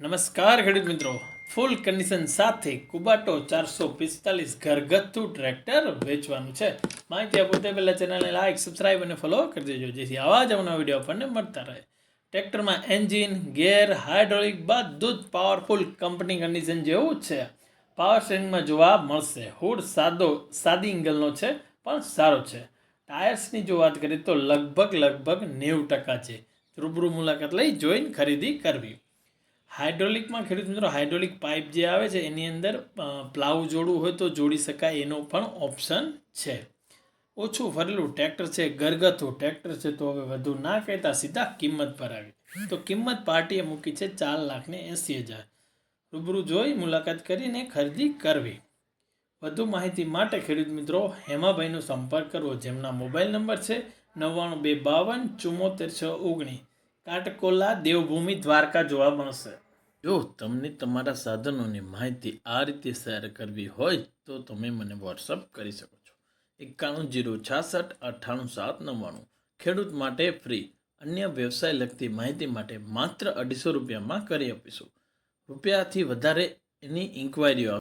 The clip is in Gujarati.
નમસ્કાર, ખેડૂત મિત્રો. ફૂલ કન્ડિશન સાથે કુબાટો ચારસો પિસ્તાલીસ ઘરગથ્થુ ટ્રેક્ટર વેચવાનું છે. માહિતી આપો તે પહેલાં ચેનલને લાઇક સબસ્ક્રાઇબ અને ફોલો કરી દેજો, જેથી આવા જ અવનવા વીડિયો આપણને મળતા રહે. ટ્રેક્ટરમાં એન્જિન ગેર હાઇડ્રોલિક બધું જ પાવરફુલ કંપની કન્ડિશન જેવું જ છે. પાવર સ્ટેરિંગમાં જોવા મળશે. હુડ સાદો, સાદી એંગલનો છે, પણ સારો છે. ટાયર્સની જો વાત કરીએ તો લગભગ લગભગ નેવું ટકા છે. રૂબરૂ મુલાકાત લઈ જોઈને ખરીદી કરવી. હાઇડ્રોલિકમાં ખેડૂત મિત્રો, હાઇડ્રોલિક પાઇપ જે આવે છે, એની અંદર પ્લાવ જોડવું હોય તો જોડી શકાય, એનો પણ ઓપ્શન છે. ઓછું ફરેલું ટ્રેક્ટર છે, ઘરગથ્થું ટ્રેક્ટર છે, તો હવે વધુ ના કહેતા સીધા કિંમત પર આવી. તો કિંમત પાર્ટીએ મૂકી છે ચાર લાખને એંસી હજાર. રૂબરૂ જોઈ મુલાકાત કરીને ખરીદી કરવી. વધુ માહિતી માટે ખેડૂત મિત્રો, હેમાભાઈનો સંપર્ક કરવો, જેમના મોબાઈલ નંબર છે નવ્વાણું બે બાવન ચુમ્મોતેર છ ઓગણીસ. કાટકોલા દેવભૂમિ દ્વારકા જોવા મળશે. જો તમને તમારા સાધનોની માહિતી આ રીતે શેર કરવી હોય તો તમે મને વોટ્સઅપ કરી શકો છો. એકાણું જીરો છાસઠ અઠ્ઠાણું સાત નવ્વાણું. ખેડૂત માટે ફ્રી અન્ય વ્યવસાય લગતી માહિતી માટે માત્ર અઢીસો રૂપિયામાં કરી આપીશું. રૂપિયાથી વધારે એની ઇન્ક્વાયરીઓ